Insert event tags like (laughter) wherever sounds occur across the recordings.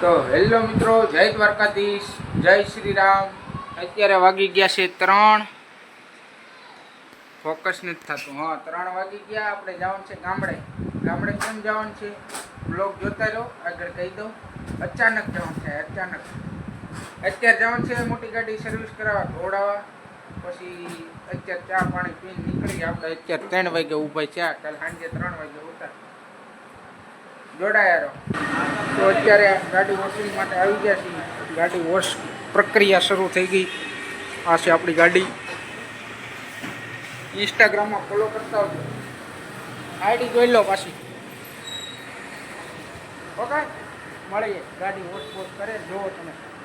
તો હેલો મિત્રો, જય દ્વારકાધીશ, જય શ્રી રામ અત્યારે વાગી ગયા છે ત્રણ. ફોકસ નથી થતું. હા, ત્રણ વાગી ગયા. આપણે જવાનું છે ગામડે. ગામડે કેમ જવાનું છે? બ્લોગ જોતા રહો. આગળ કહી દો અચાનક જવાનું છે, અચાનક. અત્યારે જવાનું છે મોટી ગાડી સર્વિસ કરાવવા ઘોડાવા પછી અત્યારે ચા પાણી પીને નીકળી આપણે અત્યારે ત્રણ વાગે ઊભા છે. કાલ સાંજે ત્રણ વાગે ઉતાર રહો. તો અત્યારે ગાડી વોશિંગ માટે આવી ગયા છીએ. ગાડી વોશ પ્રક્રિયા શરૂ થઈ ગઈ. આ છે આપણી ગાડી. ઇન્સ્ટાગ્રામમાં ફોલો કરતા આવજો. આઈડી જોઈ લો પાછી. ઓકે? મળીએ. ગાડી વોશ વોશ કરે, જુઓ તમે.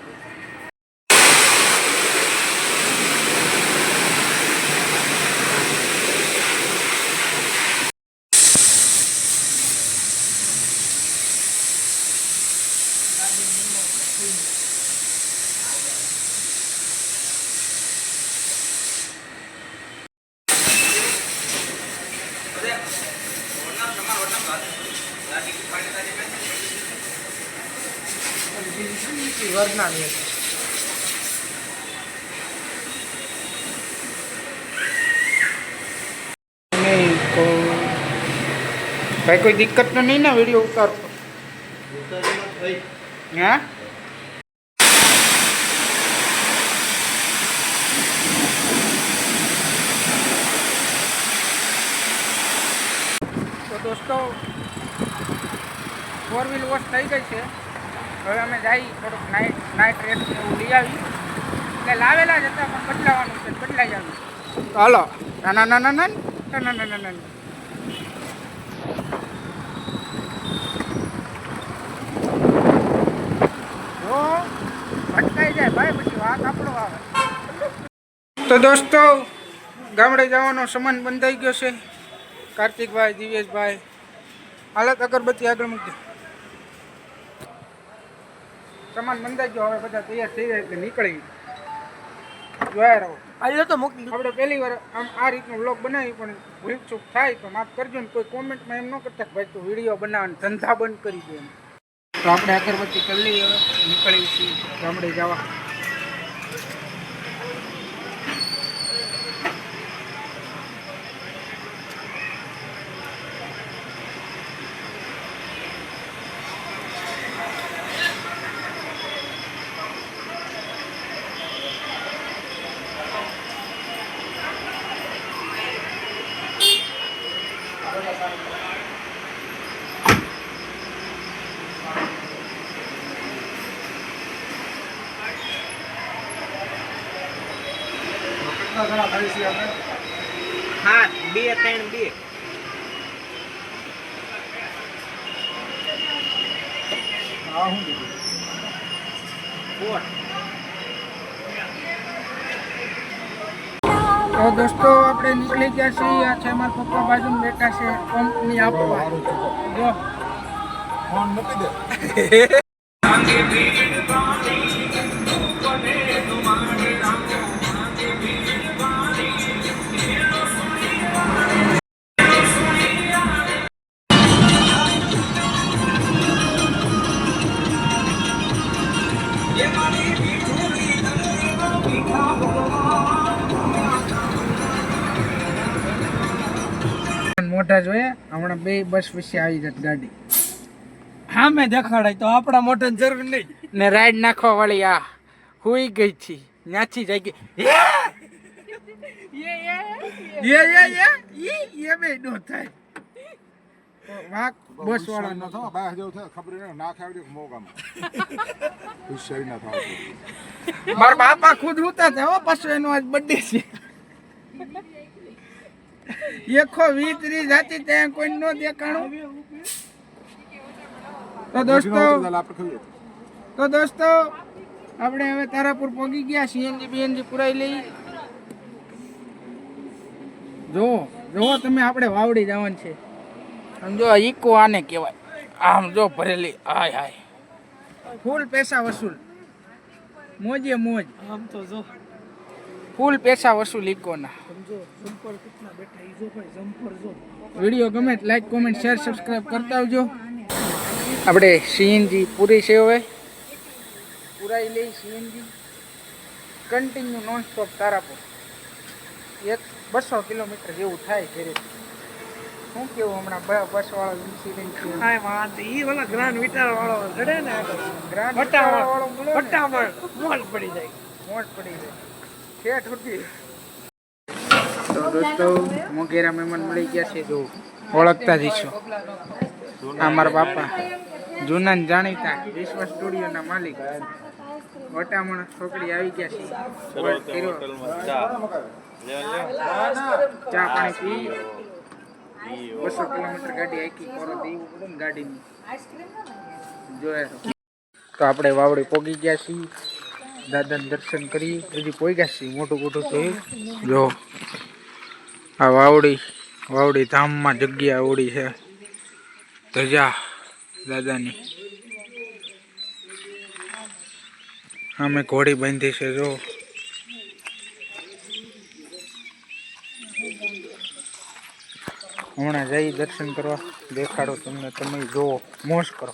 વરના વેચ નહીં ભાઈ કોઈ દિક્કત તો નહીં ને વીડિયો ઉતારતો? હા? તો દોસ્તો ફોર વ્હીલ વોશ થઈ ગઈ છે. હવે અમે જઈ થોડુંક નાઇટ નાઇટ રેટ એવું લઈ આવી. એટલે લાવેલા જ હતા, પણ બદલાવાનું છે, બદલાઈ જવાનું હાલો. ના ના ના ના ના ના ના ના ના ભટકાઈ જાય ભાઈ, પછી વાત આપણો આવે. તો દોસ્તો, ગામડે જવાનો સમાન બંધાઈ ગયો છે. કાર્તિકભાઈ, દિવેશભાઈ. હાલત અગરબત્તી આગળ મૂકી સામાન ગયો હવે બધા તૈયાર થઈ જાય એટલે નીકળી જોયા રહો. આજે તો મૂકી આપણે પહેલી વાર આમ આ રીતનો બ્લોગ બનાવી પણ ભૂલચૂક થાય તો માફ કરજો ને કોઈ કોમેન્ટમાં એમ ન કરતા કે ભાઈ તું વીડિયો બનાવવાનો ધંધા બંધ કરી દે એમ. તો આપણે અગરબત્તી કરી લઈએ હવે નીકળી છીએ ગામડે જવા. કેટલા જણા થાય છે આપણે? હા બે ત્રણ બે. હા હું કીધું. ફોર તો દોસ્તો આપણે નીકળી ગયા છીએ. આ છે અમારા પપ્પા બાજુ બેઠા છે કંપની આપવા. જો. ફોન મૂકી દે. (laughs) મોઢા જોઈએ હમણાં બે બસ વિશે આવી જત ગાડી. સામે દેખાડાય તો આપણા મોઢા જરૂર નહીં. ને રાઈડ નાખવા વાળી આ હુઈ ગઈ છી. ન્યાથી જઈ ગઈ. યે યે યે ઈ યે બે નો થાય. વાક બસ વાળા ન નો થવા બહાર ખબર નહીં ના ખાવડી મોગામ હોશિયારી ના થાવ મારા બાપા ખુદ રૂતા હતા હો પાછો એનો આજ બર્થડે છે. એખો વીતરી જાતી ત્યાં કોઈ નો દેખાણું. તો દોસ્તો આપણે તો દોસ્તો આપણે હવે તારાપુર પહોંચી ગયા સીએનજી બીએનજી પુરાઈ લઈ. જો જો તમે આપણે વાવડી જવાનું છે. સમજો ઈકો આને કહેવાય. આમ જો ભરેલી હાય હાય. ફૂલ પૈસા વસૂલ. મોજે મોજ. આમ તો જો. ફૂલ પૈસા વસૂલ ઇકોના વીડિયો ગમે લાઈક કોમેન્ટ શેર સબસ્ક્રાઇબ કરતા આવજો. આપણે સીએનજી પૂરી છે હવે. પુરાઈ લઈ CNG. Continue non stop Tarapur. એક બસો કિલોમીટર જેવું થાય ઘરે. શું કેવું હમણાં બસ બસવાળો ઇન્સિડન્ટ થયો વાંધો ઈ ઓલા ગ્રાન્ડ વિટાર વાળો ચડે ને. ગ્રાન્ડ વાળો મોજ પડી જાય. મોટ પડી ગઈ ઉઠી તો દોસ્તો મોગેરા મહેમાન મળી ગયા છે જો ઓળખતા જઈશું આ મારા બાપા જૂના ને જાણીતા વિશ્વ સ્ટુડિયોના માલિક. વટામણ છોકરી આવી ગયા છે. ચા પાણી પી. બસો કિલોમીટર ગાડી આખી કોરો દેવું પડે ને ગાડીની તો આપણે વાવડી પોગી ગયા છીએ. દાદાને દર્શન કરી. હજી પોગ્યા છીએ મોટું મોટું છે જો, આ વાવડી વાવડી ધામમાં જગ્યા આવડી છે. ધજા દાદાની. અમે ઘોડી બાંધી છે, જો. હમણાં જઈ દર્શન કરવા. દેખાડો તમને, તમે જુઓ. મોજ કરો.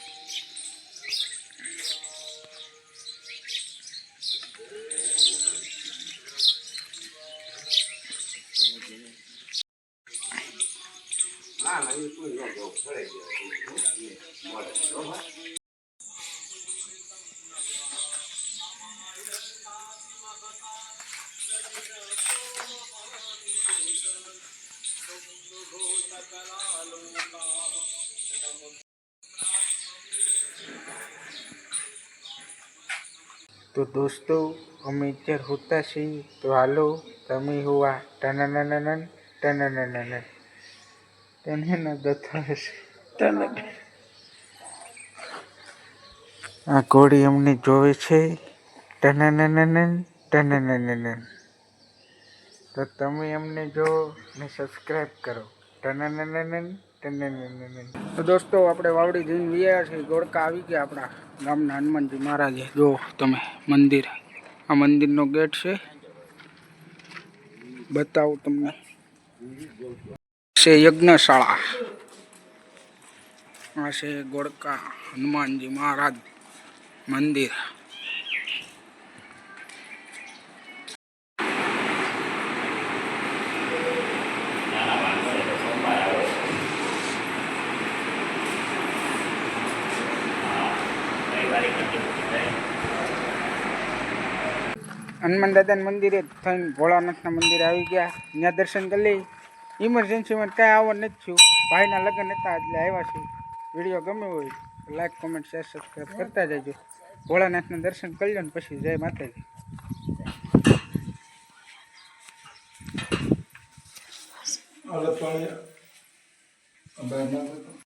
તો દોસ્તો અમે અત્યારે હોતા છીએ. તો હાલો તમે હુઆ ટનનનનન. ટનનનનન ન દથાશે તને. આ ઘોડી અમને જોવે છે. તો તમે અમને જો ને સબસ્ક્રાઈબ કરો. તો દોસ્તો આપણે વાવડી જઈને ગયા છે ગોળકા આવી ગયા આપણા ગામના હનુમાનજી મહારાજે. જો તમે મંદિર આ મંદિરનો ગેટ છે. બતાવું તમને. છે યજ્ઞશાળા. આ છે ગોળકા હનુમાનજી મહારાજ મંદિર. હનુમાન દાદાના મંદિરે થઈને ભોળાનાથના મંદિરે આવી ગયા. ત્યાં દર્શન કરી લઈ. ઇમરજન્સીમાં કાંઈ આવવાનું નથી થયું. ભાઈના લગ્ન હતા, એટલે આવ્યા છે વીડિયો ગમે હોય લાઈક કોમેન્ટ શેર સબસ્ક્રાઈબ કરતા જજો. ભોળાનાથના દર્શન કરી લો ને પછી જય માતાજી.